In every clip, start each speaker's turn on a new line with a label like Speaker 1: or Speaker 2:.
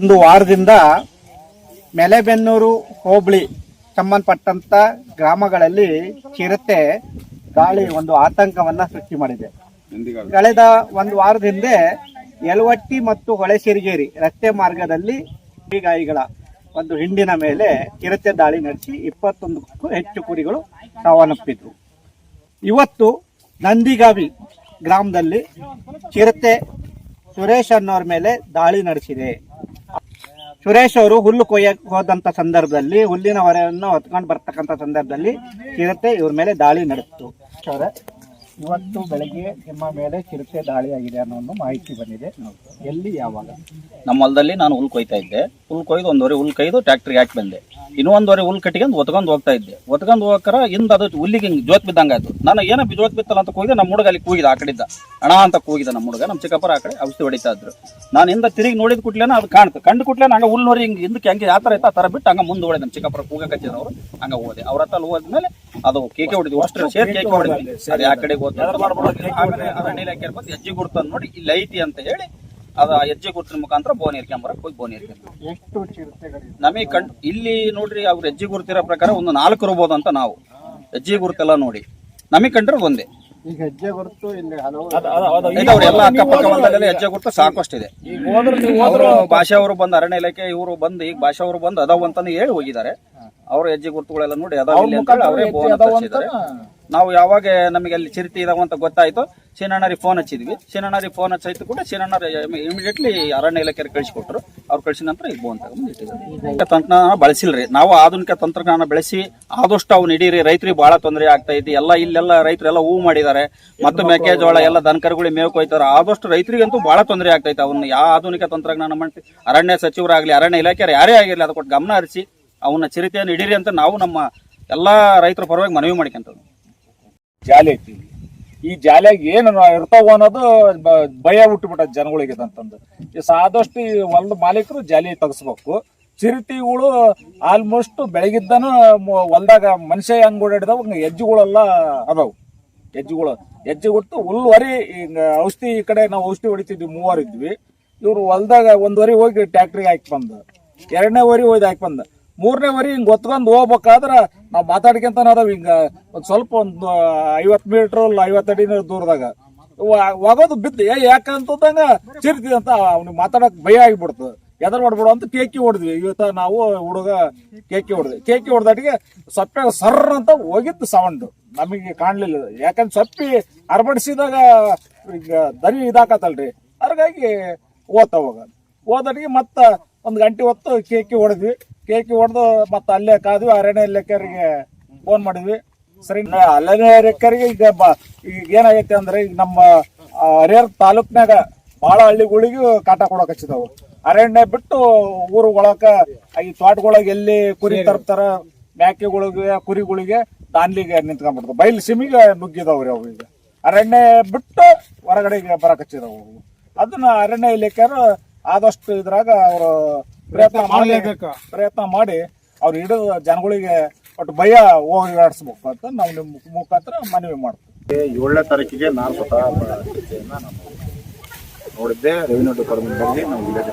Speaker 1: ಒಂದು ವಾರದಿಂದ ಮೆಲೆಬೆನ್ನೂರು ಹೋಬಳಿ ಸಂಬಂಧಪಟ್ಟಂತ ಗ್ರಾಮಗಳಲ್ಲಿ ಚಿರತೆ ಗಾಳಿ ಒಂದು ಆತಂಕವನ್ನ ಸೃಷ್ಟಿ ಮಾಡಿದೆ. ಕಳೆದ ಒಂದು ವಾರದ ಹಿಂದೆ ಯಲವಟ್ಟಿ ಮತ್ತು ಹೊಳೆಸಿರಿಗೇರಿ ರಸ್ತೆ ಮಾರ್ಗದಲ್ಲಿ ಕುರಿಗಾಯಿಗಳ ಒಂದು ಹಿಂಡಿನ ಮೇಲೆ ಚಿರತೆ ದಾಳಿ ನಡೆಸಿ ಇಪ್ಪತ್ತೊಂದಕ್ಕೂ ಹೆಚ್ಚು ಕುರಿಗಳು ಸಾವನ್ನಪ್ಪಿದ್ರು ಇವತ್ತು ನಂದಿಗಾವಿ ಗ್ರಾಮದಲ್ಲಿ ಚಿರತೆ ಸುರೇಶ್ ಅನ್ನೋರ ಮೇಲೆ ದಾಳಿ ನಡೆಸಿದೆ. ಸುರೇಶ್ ಅವರು ಹುಲ್ಲು ಕೊಯ್ಯಕ್ ಹೋದಂತ ಸಂದರ್ಭದಲ್ಲಿ ಹುಲ್ಲಿನ ಹೊರೆಯನ್ನು ಹೊತ್ಕೊಂಡು ಬರ್ತಕ್ಕಂಥ ಸಂದರ್ಭದಲ್ಲಿ ಚಿರತೆ ಇವ್ರ ಮೇಲೆ ದಾಳಿ ನಡೆಸಿತು ಅವರ ಇವತ್ತು ಬೆಳಗ್ಗೆ ನಿಮ್ಮ ಮೇಲೆ ಚಿರತೆ ದಾಳಿ ಆಗಿದೆ ಅನ್ನೋ ಒಂದು ಮಾಹಿತಿ ಬಂದಿದೆ. ಎಲ್ಲಿ ಯಾವಾಗ?
Speaker 2: ನಮ್ಮ ಹೊಲದಲ್ಲಿ ನಾನು ಹುಲ್ ಕೊಯ್ತಾ ಇದ್ದೆ. ಹುಲ್ ಕೊಯ್ದು ಒಂದುವರೆ ಹುಲ್ ಕೈದು ಟ್ರ್ಯಾಕ್ಟ್ರಿಗೆ ಹಾಕಿ ಬಂದೆ. ಇನ್ನೂ ಒಂದುವರೆ ಹುಲ್ ಕಟ್ಟಿಕೊಂಡು ಒತ್ಕೊಂಡು ಹೋಗ್ತಾ ಇದ್ದೆ. ಒತ್ಕೊಂಡು ಹೋಗಕ್ಕಾರ ಹಿಂದೆ ಅದು ಹುಲ್ಲಿಗೆ ಹಿಂಗೆ ಜೋತ್ ಬಿದ್ದಂಗೆ ಆಯ್ತು. ನಾನು ಏನೋ ಜೋತ್ ಬಿತ್ತಲ್ಲ ಅಂತ ಕೂಗಿದೆ ನಮ್ಮ ಹುಡುಗ ಅಲ್ಲಿ ಕೂಗಿದ ಆ ಕಡೆಯಿಂದ. ಅಣ ಅಂತ ಕೂಗಿದ ನಮ್ಮ ಹುಡುಗ ನಮ್ಮ ಚಿಕ್ಕಪ್ಪರ ಆ ಕಡೆ ಔಷಧಿ ಹೊಡಿತಾ ಇದ್ರು. ನಾನು ಹಿಂದೆ ತಿರುಗಿ ನೋಡಿದ ಕೂಡಲೇ ಅದು ಕಾಣ್ತು. ಕಂಡು ಕೂಡಲೇ ಹಂಗೆ ಹುಲ್ ನೋಡಿ ಹಿಂಗೆ ಹಿಂದಕ್ಕೆ ಹಂಗೆ ಯಾವ ಥರ ಇತ್ತು ಆ ಥರ ಬಿಟ್ಟು ಹಂಗೆ ಮುಂದೆ ಹೊಡೆದ ನಮ್ಮ ಚಿಕ್ಕಪ್ಪರ ಕೂಗ ಕಚ್ಚಿದವರು ಹಂಗೆ ಹೋದೆ. ಅವ್ರ ಹತ್ರ ಹೋದ್ಮೇಲೆ ಅದು ಕೇಕೆ ಹೊಡಿದ್ವಿ. ಅಷ್ಟು ಸೇರ್ ಕೇಕೆ ಹೊಡಿದ್ವಿ. ಅದು ಆ ಕಡೆ ಹೋದ್ರೆ ಅರಣ್ಯ ಇಲಾಖೆ ಬಂದು ಹೆಜ್ಜೆ ಗುರುತು ನೋಡಿ ಇಲ್ಲಿ ಐತಿ ಅಂತ ಹೇಳಿ ಅದು ಆ ಹೆಜ್ಜೆ ಗುರುತಿನ ಮುಖಾಂತರ ಬೋನ್ ಏರ್ಕೊಂಬರಕ್ಕೆ ಹೋಗಿ ಬೋನ್
Speaker 1: ಎಷ್ಟು ಚಿರತೆಗಳಿವೆ?
Speaker 2: ನಮಗೆ ಕಣ್ ಇಲ್ಲಿ ನೋಡ್ರಿ ಅವ್ರ ಹೆಜ್ಜೆ ಗುರುತಿರೋ ಪ್ರಕಾರ ಒಂದು ನಾಲ್ಕು ಇರ್ಬೋದು ಅಂತ ನಾವು. ಹೆಜ್ಜೆ ಗುರುತೆಲ್ಲ ನೋಡಿ. ನಮಗೆ ಕಂಡ್ರೆ ಒಂದೇ.
Speaker 1: ಈಗ ಹೆಜ್ಜೆ ಹೊರತು ಇಲ್ಲಿ ಹಲವು
Speaker 2: ಇದಾವ್ರಿ ಎಲ್ಲ ಅಕ್ಕಪಕ್ಕ ಹೆಜ್ಜೆ ಗುರುತು ಸಾಕಷ್ಟಿದೆ. ಅವರು ಭಾಷೆ ಅವರು ಬಂದ ಅರಣ್ಯ ಇಲಾಖೆ ಇವರು ಬಂದು ಈಗ ಭಾಷೆ ಅವರು ಬಂದು ಅದಾವ ಅಂತಾನೆ ಹೇಳಿ ಹೋಗಿದ್ದಾರೆ. ಅವ್ರ ಹೆಜ್ಜೆ ಗುರುತುಗಳೆಲ್ಲ ನೋಡಿ ಅದಾವ ಇಲ್ಲಿ ಅಂತ ಹೇಳಿ ಅವರೇ ಬೋನ್ ತರಿಸಿದ್ದಾರೆ. ನಾವು ಯಾವಾಗ ನಮಗೆ ಅಲ್ಲಿ ಚಿರತೆ ಇದಾವ ಅಂತ ಗೊತ್ತಾಯ್ತು. ಫೋನ್ ಹಚ್ಚಿದ್ವಿ. ಶೀನಣ್ಣರಿಗೆ ಫೋನ್ ಹಚ್ಚಾಯ್ತು ಕೂಡ ಶೀನಣ್ಣರು ಇಮಿಡಿಯೇಟ್ಲಿ ಅರಣ್ಯ ಇಲಾಖೆ ಕಳಿಸಿಕೊಟ್ರು. ಅವ್ರು ಕಳಿಸಿದ ನಂತರ ಇದು ಬೋನ್ ತಗೊಂಡು ತಂತ್ರಜ್ಞಾನ ಬಳಸಿಲ್ರಿ ನಾವು ಆಧುನಿಕ ತಂತ್ರಜ್ಞಾನ ಬೆಳೆಸಿ ಆದಷ್ಟು ಅವ್ನು ಹಿಡೀರಿ ರೈತರಿಗೆ ಬಹಳ ತೊಂದರೆ ಆಗ್ತಾ ಇದೆ. ಎಲ್ಲ ಇಲ್ಲೆಲ್ಲ ರೈತರೆಲ್ಲ ಹೂ ಮಾಡಿದ್ದಾರೆ. ಮತ್ತು ಮೆಕ್ಕೆಜೋಳ, ಎಲ್ಲ ದನಕರುಗಳಿಗೆ ಮೇವು ಕೊಯ್ತಾರೆ. ಆದಷ್ಟು ರೈತರಿಗಂತೂ ಬಹಳ ತೊಂದರೆ ಆಗ್ತೈತೆ ಅವನ್ನ ಯಾವ ಆಧುನಿಕ ತಂತ್ರಜ್ಞಾನ ಮಾಡಿ ಅರಣ್ಯ ಸಚಿವರಾಗಲಿ, ಅರಣ್ಯ ಇಲಾಖೆ ಯಾರೇ ಆಗಿರಲಿ ಅದಕ್ಕೆ ಗಮನ ಹರಿಸಿ ಅವನ್ನ ಚಿರತೆಯನ್ನು ಹಿಡೀರಿ ಅಂತ ನಾವು ನಮ್ಮ ಎಲ್ಲಾ ರೈತರ ಪರವಾಗಿ ಮನವಿ ಮಾಡ್ಕೊಂತದ್ದು.
Speaker 3: ಜಾಲಿ ಐತಿ. ಈ ಜಾಲಿಯಾಗ ಏನು ಇರ್ತಾವ ಅನ್ನೋದು ಭಯ ಹುಟ್ಟುಬಿಟ್ಟ ಜನಗಳಿಗೆ ಅಂತಂದು. ಆದಷ್ಟು ಈ ಹೊಲದ ಮಾಲೀಕರು ಜಾಲಿ ತೆಗಿಸ್ಬೇಕು. ಚಿರತೆಗಳು ಆಲ್ಮೋಸ್ಟ್ ಬೆಳಗಿದ್ದಾನು ಹೊಲ್ದಾಗ ಮನುಷ್ಯ ಹೆಂಗ್ ಓಡಾಡಿದವು? ಹಂಗೆ ಹೆಜ್ಜೆಗಳೆಲ್ಲ ಅದಾವು. ಹೆಜ್ಜೆಗಳು. ಹೆಜ್ಜೆ ಕೊಟ್ಟು ಹುಲ್ವರಿ ಹಿಂಗ ಔಷಧಿ ಈ ಕಡೆ ನಾವು ಔಷಧಿ ಹೊಡಿತಿದ್ವಿ, ಮೂವರು ಇದ್ವಿ. ಇವ್ರು ಹೊಲ್ದಾಗ ಒಂದ್ವರಿ ಹೋಗಿ ಟ್ಯಾಕ್ಟ್ರಿಗೆ ಹಾಕಿ ಬಂದ. ಎರಡನೇ ವರಿ ಹೋಗಿ ಹಾಕಿ ಬಂದ. ಮೂರನೇ ವರಿ ಹಿಂಗೆ ಒತ್ಕೊಂಡು ಹೋಗ್ಬೇಕಾದ್ರೆ ನಾವು ಮಾತಾಡ್ಕೊಂತ ಅದಾವ ಹಿಂಗ. ಒಂದ್ ಸ್ವಲ್ಪ ಒಂದು ಐವತ್ ಮೀಟರ್ ಐವತ್ತು ಅಡಿ ದೂರದಾಗ. ಒಗೋದು ಬಿದ್ದು, ಏ ಯಾಕಂತಂದಂಗ ಚಿರ್ತಿ ಅಂತ ಅವ್ನಿಗೆ ಮಾತಾಡಕ್ ಭಯ ಆಗಿಬಿಡ್ತದೆ ಎದರ್ ಮಾಡ್ಬಿಡು ಅಂತ ಕೇಕಿ ಹೊಡೆದ್ವಿ. ಇವತ್ತ ನಾವು ಹುಡುಗ ಕೇಕಿ ಹೊಡೆದ್ವಿ. ಕೇಕಿ ಹೊಡೆದಾಟಿಗೆ ಸಪ್ಪೆ ಸರ್ರ ಅಂತ ಹೋಗಿತ್ತು ಸೌಂಡ್. ನಮಗೆ ಕಾಣಲಿಲ್ಲ. ಯಾಕಂದ್ರೆ ಸೊಪ್ಪಿ ಅರ್ಬಡಿಸಿದಾಗ ಈಗ ದನಿ ಇದಾಕತ್ತಲ್ರಿ. ಹಾಗಾಗಿ ಓದ್ತಾವಾಗ ಓದಟಿಗೆ ಮತ್ತ ಒಂದ್ ಗಂಟೆ ಹೊತ್ತು ಕೇಕಿ ಹೊಡೆದ್ವಿ. ಕೇಕಿ ಹೊಡೆದು ಮತ್ತೆ ಅಲ್ಲೇ ಕಾದ್ವಿ ಅರಣ್ಯ ಲೆಕ್ಕರಿಗೆ ಫೋನ್ ಮಾಡಿದ್ವಿ. ಸರಿ ಅಲ್ಲನೇ ಅರಣ್ಯ ಲೆಕ್ಕರಿಗೆ ಈಗ ಈಗ ಏನಾಗೈತೆ ಅಂದ್ರೆ ಈಗ ನಮ್ಮ ಹರಿಹರ ತಾಲೂಕ್ನಾಗ ಬಹಳ ಹಳ್ಳಿಗಳಿಗೂ ಕಾಟ ಕೊಡಕ್ ಹಚ್ಚಿದವು. ಅರಣ್ಯ ಬಿಟ್ಟು ಊರು ಒಳಕ ಈ ತೋಟಗೊಳಗೆ ಎಲ್ಲಿ ಕುರಿ ತರ್ತಾರ ಮ್ಯಾಕೆಗಳಿಗೆ ಕುರಿಗಳಿಗೆ ದಾನ್ಲಿಗೆ ನಿಂತ್ಕೊಂಡ್ಬಿಡ್ತಾವ ಬೈಲ್ ಸಿಮಿಗೆ ನುಗ್ಗಿದವ್ರಿ ಅವು ಈಗ. ಅರಣ್ಯ ಬಿಟ್ಟು ಹೊರಗಡೆಗೆ ಬರಕ್ ಹಚ್ಚಿದವು. ಅದನ್ನ ಅರಣ್ಯ ಇಲಾಖೆಯವರು ಆದಷ್ಟು ಇದ್ರಾಗ ಅವರು ಪ್ರಯತ್ನ ಮಾಡಲೇಬೇಕು. ಪ್ರಯತ್ನ ಮಾಡಿ ಅವ್ರು ಹಿಡಿದು ಜನಗಳಿಗೆ ಒಟ್ಟು ಭಯ ಹೋಗಾಡಿಸ್ಬೇಕು ಅಂತ ನಾವು ನಿಮ್ಮ ಮುಖಾಂತರ ಮನವಿ ಮಾಡ್ತೀವಿ.
Speaker 4: ಏಳನೇ ತಾರೀಕಿಗೆ ನಾನು ಸ್ವತಃ ನೋಡಿದ್ದೆ. ರೆವಿನ್ಯೂ ಡಿಪಾರ್ಟ್ಮೆಂಟಲ್ಲಿ ನಾವು ವಿಲೇಜ್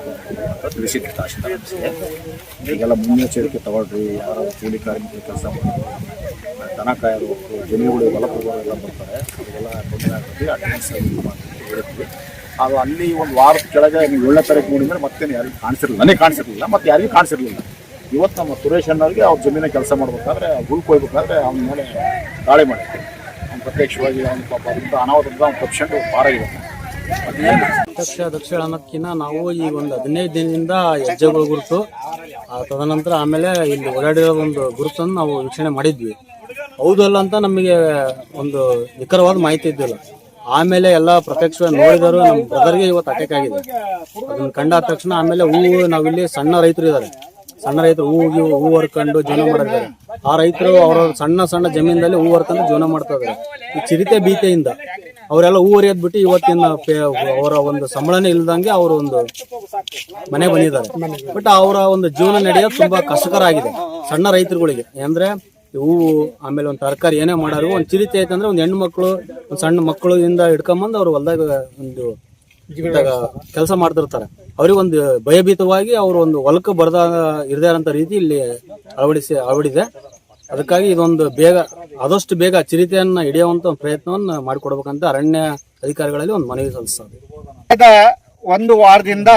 Speaker 4: ತಿಳಿಸಿದ್ದೆ ತಹಶೀಲ್ದಾರ್ ಈಗೆಲ್ಲ ಮುನ್ನೆಚ್ಚರಿಕೆ ತಗೊಳ್ರಿ. ಯಾರು ಕೂಲಿ ಕಾರ್ಮಿಕರು ಕೆಲಸ ಮಾಡ್ತಾರೆ. ದನ ಕಾಯೋರು ಜಮೀನುಗಳು ಹೊಲ ಹೋಗೋರೆಲ್ಲ ಬರ್ತಾರೆ. ಅವರಿಗೆಲ್ಲ ತೊಂದರೆ ಆಗ್ತದೆ. ಅಟೆಂಡೆನ್ಸ್ ಹೇಳಿದ್ವಿ ಅದು ಅಲ್ಲಿ ಒಂದು ವಾರದ ಕೆಳಗೆ ನೀವು ಏಳನೇ ತಾರೀಕು ನೋಡಿದ್ರೆ ಮತ್ತೆ ಯಾರಿಗೂ ಕಾಣಿಸಿರಲಿಲ್ಲ. ನನಗೆ ಕಾಣಿಸಿರಲಿಲ್ಲ, ಮತ್ತೆ ಯಾರಿಗೂ ಕಾಣಿಸಿರಲಿಲ್ಲ. ಇವತ್ತು ನಮ್ಮ ಸುರೇಶ್ ಅಣ್ಣವ್ರಿಗೆ ಅವ್ರ ಜಮೀನ ಕೆಲಸ ಮಾಡ್ಬೇಕಾದ್ರೆ ಹುಲ್ ಹೋಗ್ಬೇಕಾದ್ರೆ ಅವನ ಮೇಲೆ ದಾಳಿ ಮಾಡಿದ್ರು. ಅವ್ನು ಪ್ರತ್ಯಕ್ಷವಾಗಿ ಅವ್ನು ಪಾಪ ಅದರಿಂದ ಅನಾಹುತದಿಂದ ಅವ್ನು ತಪ್ಪಿಸ್ಕೊಂಡು ಪಾರಾಗಿದೆ
Speaker 5: ಅಧ್ಯಕ್ಷ ದಕ್ಷಿಣ ಅನ್ನೋದಕ್ಕಿಂತ ನಾವು ಈ ಒಂದು ಹದಿನೈದು ದಿನದಿಂದ ಹೆಜ್ಜೆಗಳ ಗುರುತು. ತದನಂತರ ಆಮೇಲೆ ಇಲ್ಲಿ ಓಡಾಡಿರೋ ಒಂದು ಗುರುತನ್ನು ನಾವು ವೀಕ್ಷಣೆ ಮಾಡಿದ್ವಿ. ಹೌದಲ್ಲ ಅಂತ ನಮಗೆ ಒಂದು ನಿಖರವಾದ ಮಾಹಿತಿ ಇದ್ದಿಲ್ಲ. ಆಮೇಲೆ ಎಲ್ಲ ಪ್ರತ್ಯಕ್ಷ ನೋಡಿದರು ನಮ್ಮ ಬ್ರದರ್ಗೆ ಇವತ್ತು ಅಟ್ಯಾಕ್ ಆಗಿದೆ. ಅದನ್ನ ಕಂಡಾದ ತಕ್ಷಣ ಆಮೇಲೆ ಹೂವು ನಾವಿಲ್ಲಿ ಸಣ್ಣ ರೈತರು ಇದ್ದಾರೆ ಸಣ್ಣ ರೈತರು ಹೂವಿಗೆ ಹೂ ಹರ್ಕೊಂಡು ಜೀವನ ಮಾಡಿದ್ದಾರೆ ಆ ರೈತರು ಅವರ ಸಣ್ಣ ಸಣ್ಣ ಜಮೀನಲ್ಲಿ ಹೂ ಹರ್ಕೊಂಡು ಜೀವನ ಮಾಡ್ತಾ ಇದ್ದಾರೆ ಈ ಚಿರಿತೆ ಭೀತೆಯಿಂದ ಅವರೆಲ್ಲ ಹೂ ಹರಿಯೋದ್ ಬಿಟ್ಟು ಇವತ್ತಿನ ಅವರ ಒಂದು ಸಂಬಳನೇ ಇಲ್ದಂಗೆ ಅವರು ಒಂದು ಮನೆ ಬಂದಿದ್ದಾರೆ. ಬಟ್ ಅವರ ಒಂದು ಜೀವನ ನಡೆಯೋದು ತುಂಬಾ ಕಷ್ಟಕರ ಆಗಿದೆ. ಸಣ್ಣ ರೈತರುಗಳಿಗೆ. ಅಂದ್ರೆ ಹೂವು, ಆಮೇಲೆ ಒಂದು ತರಕಾರಿ ಏನೇ ಮಾಡೋರು ಒಂದು ಚಿರಿತೆ ಐತಂದ್ರೆ ಒಂದು ಹೆಣ್ಣು ಮಕ್ಕಳು ಒಂದು ಸಣ್ಣ ಮಕ್ಕಳು ಇಂದ ಹಿಡ್ಕೊಂಬಂದು ಅವ್ರು ಹೊಲ್ದಾಗ ಒಂದು ಕೆಲಸ ಮಾಡ್ತಿರ್ತಾರೆ. ಅವ್ರಿಗೆ ಒಂದು ಭಯಭೀತವಾಗಿ ಅವರು ಒಂದು ಹೊಲಕ್ಕೆ ಬರದ ಇರದೇ ರೀತಿ ಇಲ್ಲಿ ಅಳವಡಿಸಿ, ಅಳವಡಿದೆ. ಅದಕ್ಕಾಗಿ ಇದೊಂದು ಬೇಗ, ಆದಷ್ಟು ಬೇಗ ಚಿರಿತೆಯನ್ನು ಹಿಡಿಯುವಂತ ಒಂದು ಪ್ರಯತ್ನವನ್ನು ಮಾಡಿಕೊಡ್ಬೇಕಂತ ಅರಣ್ಯ ಅಧಿಕಾರಿಗಳಲ್ಲಿ ಒಂದು ಮನವಿ ಸಲ್ಲಿಸ್ತದೆ
Speaker 1: ಕಳೆದ ಒಂದು ವಾರದಿಂದ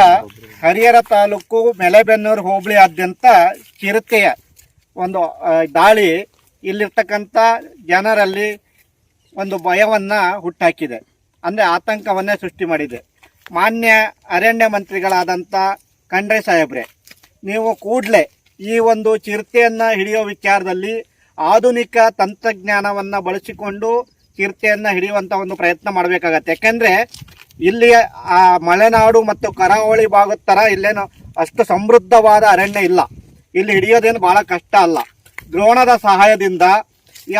Speaker 1: ಹರಿಹರ ತಾಲೂಕು ಮೆಲೆಬೆನ್ನೂರು ಹೋಬಳಿಯಾದ್ಯಂತ ಚಿರತೆಯ ಒಂದು ದಾಳಿ ಇಲ್ಲಿರ್ತಕ್ಕಂಥ ಜನರಲ್ಲಿ ಒಂದು ಭಯವನ್ನು ಹುಟ್ಟಾಕಿದೆ. ಅಂದರೆ ಆತಂಕವನ್ನೇ ಸೃಷ್ಟಿ ಮಾಡಿದೆ. ಮಾನ್ಯ ಅರಣ್ಯ ಮಂತ್ರಿಗಳಾದಂಥ ಖಂಡ್ರೆ ಸಾಹೇಬ್ರೆ, ನೀವು ಕೂಡಲೇ ಈ ಒಂದು ಚಿರತೆಯನ್ನು ಹಿಡಿಯೋ ವಿಚಾರದಲ್ಲಿ ಆಧುನಿಕ ತಂತ್ರಜ್ಞಾನವನ್ನು ಬಳಸಿಕೊಂಡು ಚಿರತೆಯನ್ನು ಹಿಡಿಯುವಂಥ ಒಂದು ಪ್ರಯತ್ನ ಮಾಡಬೇಕಾಗತ್ತೆ. ಯಾಕೆಂದರೆ ಇಲ್ಲಿ ಆ ಮಲೆನಾಡು ಮತ್ತು ಕರಾವಳಿ ಭಾಗದ ಥರ ಇಲ್ಲೇನು ಅಷ್ಟು ಸಮೃದ್ಧವಾದ ಅರಣ್ಯ ಇಲ್ಲ. ಇಲ್ಲಿ ಹಿಡಿಯೋದೇನು ಬಹಳ ಕಷ್ಟ ಅಲ್ಲ. ದ್ರೋಣದ ಸಹಾಯದಿಂದ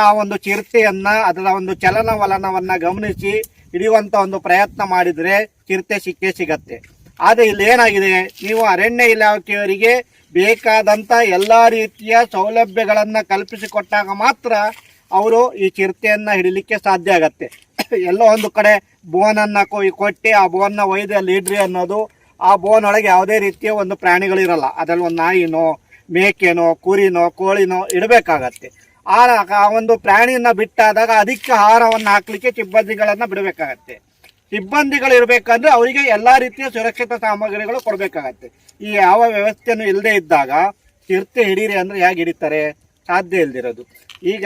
Speaker 1: ಆ ಒಂದು ಚಿರತೆಯನ್ನ ಅದರ ಒಂದು ಚಲನವಲನವನ್ನು ಗಮನಿಸಿ ಹಿಡಿಯುವಂಥ ಒಂದು ಪ್ರಯತ್ನ ಮಾಡಿದರೆ ಚಿರತೆ ಸಿಕ್ಕೇ ಸಿಗತ್ತೆ. ಆದರೆ ಇಲ್ಲಿ ಏನಾಗಿದೆ? ನೀವು ಅರಣ್ಯ ಇಲಾಖೆಯವರಿಗೆ ಬೇಕಾದಂತ ಎಲ್ಲಾ ರೀತಿಯ ಸೌಲಭ್ಯಗಳನ್ನು ಕಲ್ಪಿಸಿಕೊಟ್ಟಾಗ ಮಾತ್ರ ಅವರು ಈ ಚಿರತೆಯನ್ನು ಹಿಡಿಲಿಕ್ಕೆ ಸಾಧ್ಯ ಆಗತ್ತೆ. ಎಲ್ಲೋ ಒಂದು ಕಡೆ ಬೋನನ್ನು ಕೊಯ್ ಕೊಟ್ಟು ಆ ಬೋನ್ನ ಒಯ್ದು ಅಲ್ಲಿ ಇಡ್ರಿ ಅನ್ನೋದು ಆ ಬೋನ್ ಒಳಗೆ ಯಾವುದೇ ರೀತಿಯ ಒಂದು ಪ್ರಾಣಿಗಳಿರಲ್ಲ ಅದ್ರಲ್ಲಿ ಒಂದು ನಾಯಿನೋ ಮೇಕೆನೋ, ಕುರಿನೋ, ಕೋಳಿನೋ ಇಡಬೇಕಾಗತ್ತೆ. ಆ ಒಂದು ಪ್ರಾಣಿಯನ್ನ ಬಿಟ್ಟಾದಾಗ ಅದಕ್ಕೆ ಆಹಾರವನ್ನು ಹಾಕ್ಲಿಕ್ಕೆ ಸಿಬ್ಬಂದಿಗಳನ್ನ ಬಿಡಬೇಕಾಗತ್ತೆ. ಸಿಬ್ಬಂದಿಗಳು ಇರಬೇಕಂದ್ರೆ ಅವರಿಗೆ ಎಲ್ಲಾ ರೀತಿಯ ಸುರಕ್ಷಿತ ಸಾಮಗ್ರಿಗಳು ಕೊಡಬೇಕಾಗತ್ತೆ. ಈ ಯಾವ ವ್ಯವಸ್ಥೆಯೂ ಇಲ್ಲದೆ ಇದ್ದಾಗ ಚಿರತೆ ಹಿಡೀರಿ ಅಂದ್ರೆ ಹೇಗೆ ಹಿಡಿತಾರೆ? ಸಾಧ್ಯ ಇಲ್ದಿರೋದು. ಈಗ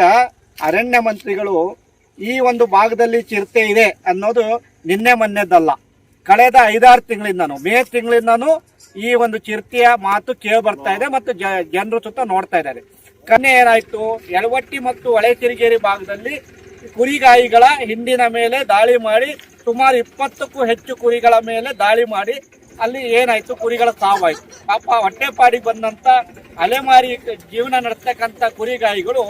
Speaker 1: ಅರಣ್ಯ ಮಂತ್ರಿಗಳು ಈ ಒಂದು ಭಾಗದಲ್ಲಿ ಚಿರತೆ ಇದೆ ಅನ್ನೋದು ನಿನ್ನೆ ಮೊನ್ನೆದ್ದಲ್ಲ ಕಳೆದ ಐದಾರು ತಿಂಗಳಿಂದನೂ, ಮೇ ತಿಂಗಳಿಂದನೂ ಈ ಒಂದು ಚಿರತೆಯ ಮಾತು ಕೇಳಿ ಬರ್ತಾ ಇದೆ ಮತ್ತು ಜನರು ಸುತ್ತ ನೋಡ್ತಾ ಇದ್ದಾರೆ. ಕನ್ನೆ ಏನಾಯ್ತು? ಯಳವಟ್ಟಿ ಮತ್ತು ಹೊಳೆಸಿರಿಗೇರಿ ಭಾಗದಲ್ಲಿ ಕುರಿಗಾಯಿಗಳ ಹಿಂಡಿನ ಮೇಲೆ ದಾಳಿ ಮಾಡಿ, ಸುಮಾರು ಇಪ್ಪತ್ತಕ್ಕೂ ಹೆಚ್ಚು ಕುರಿಗಳ ಮೇಲೆ ದಾಳಿ ಮಾಡಿ, ಅಲ್ಲಿ ಏನಾಯ್ತು? ಕುರಿಗಳ ಸಾವಾಯ್ತು. ಪಾಪ ಹೊಟ್ಟೆಪಾಡಿಗೆ ಬಂದಂತ ಅಲೆಮಾರಿ ಜೀವನ ನಡೆಸ್ತಕ್ಕಂಥ ಕುರಿಗಾಯಿಗಳು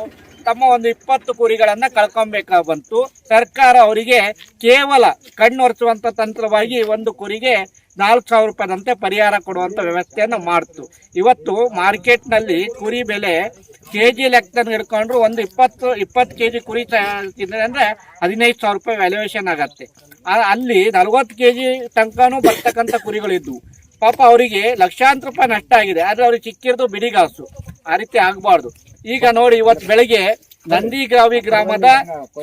Speaker 1: ತಮ್ಮ ಒಂದು ಇಪ್ಪತ್ತು ಕುರಿಗಳನ್ನ ಕಳ್ಕೊಬೇಕಾಗಿ ಬಂತು ಸರ್ಕಾರ ಅವರಿಗೆ ಕೇವಲ ಕಣ್ಣೊರೆಸುವಂತ ತಂತ್ರವಾಗಿ ಒಂದು ಕುರಿಗೆ ನಾಲ್ಕು ಸಾವಿರ ರೂಪಾಯಿದಂತೆ ಪರಿಹಾರ ಕೊಡುವಂತ ವ್ಯವಸ್ಥೆಯನ್ನು ಮಾಡ್ತು. ಇವತ್ತು ಮಾರ್ಕೆಟ್ನಲ್ಲಿ ಕುರಿ ಬೆಲೆ ಕೆ ಜಿ ಲೆಕ್ಕದಲ್ಲಿ ಹಿಡ್ಕೊಂಡ್ರು ಒಂದು ಇಪ್ಪತ್ತು ಇಪ್ಪತ್ತು ಕೆಜಿ ಕುರಿ ತಿಂದರೆ ತಿಂದ್ರೆ ಅಂದ್ರೆ ಹದಿನೈದು ಸಾವಿರ ರೂಪಾಯಿ ವ್ಯಾಲ್ಯೂಯೇಷನ್ ಆಗತ್ತೆ. ಅಲ್ಲಿ ನಲ್ವತ್ತು ಕೆ ಜಿ ತನಕನೂ ಬರ್ತಕ್ಕಂಥ ಕುರಿಗಳಿದ್ವು. ಪಾಪ ಅವರಿಗೆ ಲಕ್ಷಾಂತರ ರೂಪಾಯಿ ನಷ್ಟ ಆಗಿದೆ. ಆದ್ರೆ ಅವ್ರಿಗೆ ಸಿಕ್ಕಿರೋದು ಬಿಡಿಗಾಸು ಆ ರೀತಿ ಆಗಬಾರ್ದು. ಈಗ ನೋಡಿ ಇವತ್ತು ಬೆಳಿಗ್ಗೆ ನಂದಿಗ್ರಾವಿ ಗ್ರಾಮದ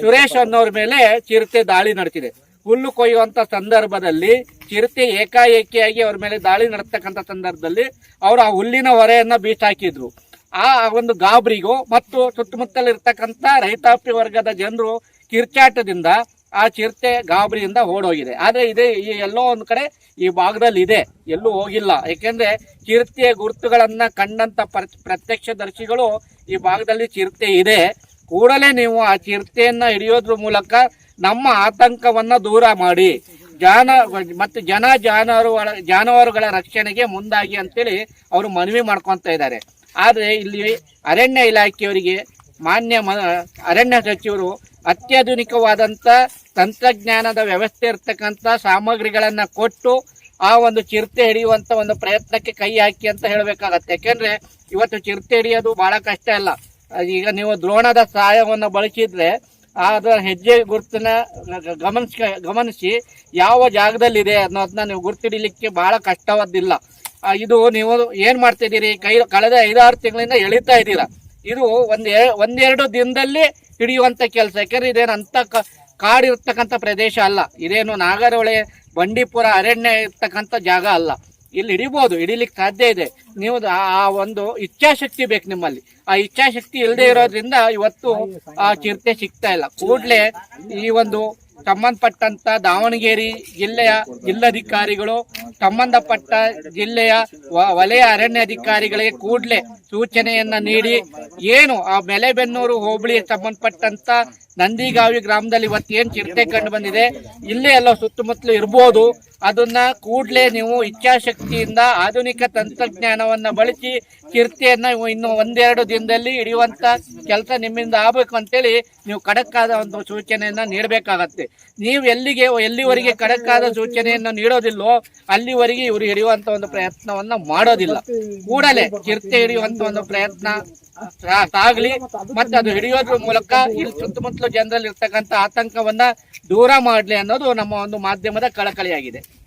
Speaker 1: ಸುರೇಶ್ ಅನ್ನೋರ ಮೇಲೆ ಚಿರತೆ ದಾಳಿ ನಡೆಸಿದೆ ಹುಲ್ಲು ಕೊಯ್ಯುವಂತ ಸಂದರ್ಭದಲ್ಲಿ ಚಿರತೆ ಏಕಾಏಕಿಯಾಗಿ ಅವ್ರ ಮೇಲೆ ದಾಳಿ ನಡೆಸ್ತಕ್ಕಂಥ ಸಂದರ್ಭದಲ್ಲಿ ಅವರು ಆ ಹುಲ್ಲಿನ ಹೊರೆಯನ್ನ ಬೀಸಾಕಿದ್ರು. ಆ ಒಂದು ಗಾಬರಿಗೂ ಮತ್ತು ಸುತ್ತಮುತ್ತಲಿರ್ತಕ್ಕಂಥ ರೈತಾಪಿ ವರ್ಗದ ಜನರು ಕಿರ್ಚಾಟದಿಂದ ಆ ಚಿರತೆ ಗಾಬರಿಯಿಂದ ಓಡೋಗಿದೆ. ಆದ್ರೆ ಇದೆ ಈ ಎಲ್ಲೋ ಒಂದು ಕಡೆ ಈ ಭಾಗದಲ್ಲಿ ಇದೆ. ಎಲ್ಲೂ ಹೋಗಿಲ್ಲ. ಯಾಕೆಂದ್ರೆ ಚಿರತೆಯ ಗುರುತುಗಳನ್ನ ಕಂಡಂತ ಪ್ರ- ಪ್ರತ್ಯಕ್ಷದರ್ಶಿಗಳು ಈ ಭಾಗದಲ್ಲಿ ಚಿರತೆ ಇದೆ. ಕೂಡಲೇ ನೀವು ಆ ಚಿರತೆಯನ್ನ ಹಿಡಿಯೋದ್ರ ಮೂಲಕ ನಮ್ಮ ಆತಂಕವನ್ನ ದೂರ ಮಾಡಿ. ಜಾನ, ಮತ್ತು ಜನ ಜಾನುವಾರುಗಳ ಜಾನುವಾರುಗಳ ರಕ್ಷಣೆಗೆ ಮುಂದಾಗಿ ಅಂತೇಳಿ ಅವರು ಮನವಿ ಮಾಡ್ಕೊಂತ ಇದ್ದಾರೆ. ಆದ್ರೆ ಇಲ್ಲಿ ಅರಣ್ಯ ಇಲಾಖೆಯವರಿಗೆ ಮಾನ್ಯ ಮ, ಅರಣ್ಯ ಸಚಿವರು ಅತ್ಯಾಧುನಿಕವಾದಂಥ ತಂತ್ರಜ್ಞಾನದ ವ್ಯವಸ್ಥೆ ಇರ್ತಕ್ಕಂಥ ಸಾಮಗ್ರಿಗಳನ್ನು ಕೊಟ್ಟು ಆ ಒಂದು ಚಿರತೆ ಹಿಡಿಯುವಂಥ ಒಂದು ಪ್ರಯತ್ನಕ್ಕೆ ಕೈ ಹಾಕಿ ಅಂತ ಹೇಳಬೇಕಾಗತ್ತೆ. ಯಾಕೆಂದರೆ ಇವತ್ತು ಚಿರತೆ ಹಿಡಿಯೋದು ಭಾಳ ಕಷ್ಟ ಅಲ್ಲ. ಈಗ ನೀವು ದ್ರೋಣದ ಸಹಾಯವನ್ನು ಬಳಸಿದರೆ ಅದರ ಹೆಜ್ಜೆ ಗುರುತನ್ನ ಗಮನಿಸ್ ಗಮನಿಸಿ ಯಾವ ಜಾಗದಲ್ಲಿದೆ ಅನ್ನೋದನ್ನ ನೀವು ಗುರ್ತಿಡಿಲಿಕ್ಕೆ ಭಾಳ ಕಷ್ಟವಾದಿಲ್ಲ ಇದು ನೀವು ಏನು ಮಾಡ್ತಿದ್ದೀರಿ ಕೈ ಕಳೆದ ಐದಾರು ತಿಂಗಳಿಂದ ಎಳಿತಾ ಇದ್ದೀರಾ? ಇದು ಒಂದ್, ಒಂದೆರಡು ದಿನದಲ್ಲಿ ಹಿಡಿಯುವಂತ ಕೆಲಸ. ಯಾಕಂದ್ರೆ ಇದೇನು ಅಂತ ಕಾಡಿರ್ತಕ್ಕಂಥ ಪ್ರದೇಶ ಅಲ್ಲ. ಇದೇನು ನಾಗರಹೊಳೆ, ಬಂಡೀಪುರ, ಅರಣ್ಯ ಇರ್ತಕ್ಕಂಥ ಜಾಗ ಅಲ್ಲ. ಇಲ್ಲಿ ಹಿಡಿಬೋದು, ಹಿಡಿಲಿಕ್ಕೆ ಸಾಧ್ಯ ಇದೆ. ನೀವು ಆ ಒಂದು ಇಚ್ಛಾಶಕ್ತಿ ಬೇಕು ನಿಮ್ಮಲ್ಲಿ. ಆ ಇಚ್ಛಾಶಕ್ತಿ ಇಲ್ಲದೆ ಇರೋದ್ರಿಂದ ಇವತ್ತು ಆ ಚಿರತೆ ಸಿಗ್ತಾ ಇಲ್ಲ. ಕೂಡ್ಲೆ ಈ ಒಂದು ಸಂಬಂಧಪಟ್ಟಂತ ದಾವಣಗೆರೆ ಜಿಲ್ಲೆಯ ಜಿಲ್ಲಾಧಿಕಾರಿಗಳು, ಸಂಬಂಧಪಟ್ಟ ಜಿಲ್ಲೆಯ ವಲಯ ಅರಣ್ಯ ಅಧಿಕಾರಿಗಳಿಗೆ ಕೂಡಲೇ ಸೂಚನೆಯನ್ನ ನೀಡಿ, ಏನು ಆ ಮೆಲೆಬೆನ್ನೂರು ಹೋಬಳಿ ಸಂಬಂಧಪಟ್ಟಂತ ನಂದಿಗಾವಿ ಗ್ರಾಮದಲ್ಲಿ ಇವತ್ತು ಏನ್ ಚಿರತೆ ಕಂಡು ಬಂದಿದೆ? ಇಲ್ಲೇ ಎಲ್ಲ ಸುತ್ತಮುತ್ತಲು ಇರ್ಬೋದು. ಅದನ್ನ ಕೂಡಲೇ ನೀವು ಇಚ್ಛಾಶಕ್ತಿಯಿಂದ ಆಧುನಿಕ ತಂತ್ರಜ್ಞಾನವನ್ನ ಬಳಸಿ ಚಿರತೆಯನ್ನ ಇನ್ನು ಒಂದೆರಡು ದಿನದಲ್ಲಿ ಹಿಡಿಯುವಂತ ಕೆಲಸ ನಿಮ್ಮಿಂದ ಆಗ್ಬೇಕು ಅಂತೇಳಿ ನೀವು ಖಡಕ್ಕಾದ ಒಂದು ಸೂಚನೆಯನ್ನ ನೀಡಬೇಕಾಗತ್ತೆ. ನೀವು ಎಲ್ಲಿಗೆ, ಎಲ್ಲಿವರೆಗೆ ಖಡಕ್ಕಾದ ಸೂಚನೆಯನ್ನ ನೀಡೋದಿಲ್ಲೋ ಅಲ್ಲಿವರೆಗೆ ಇವರು ಹಿಡಿಯುವಂತ ಒಂದು ಪ್ರಯತ್ನವನ್ನ ಮಾಡೋದಿಲ್ಲ. ಕೂಡಲೇ ಚಿರತೆ ಹಿಡಿಯುವಂತ ಒಂದು ಪ್ರಯತ್ನ ಆಗಲಿ ಮತ್ತೆ ಅದು ಹಿಡಿಯೋದ್ರ ಮೂಲಕ ಇಲ್ಲಿ ಸುತ್ತಮುತ್ತಲು ಜನರಲ್ಲಿ ಇರ್ತಕ್ಕಂಥ ಆತಂಕವನ್ನ ದೂರ ಮಾಡಲಿ ಅನ್ನೋದು ನಮ್ಮ ಒಂದು ಮಾಧ್ಯಮದ ಕಳಕಳಿಯಾಗಿದೆ.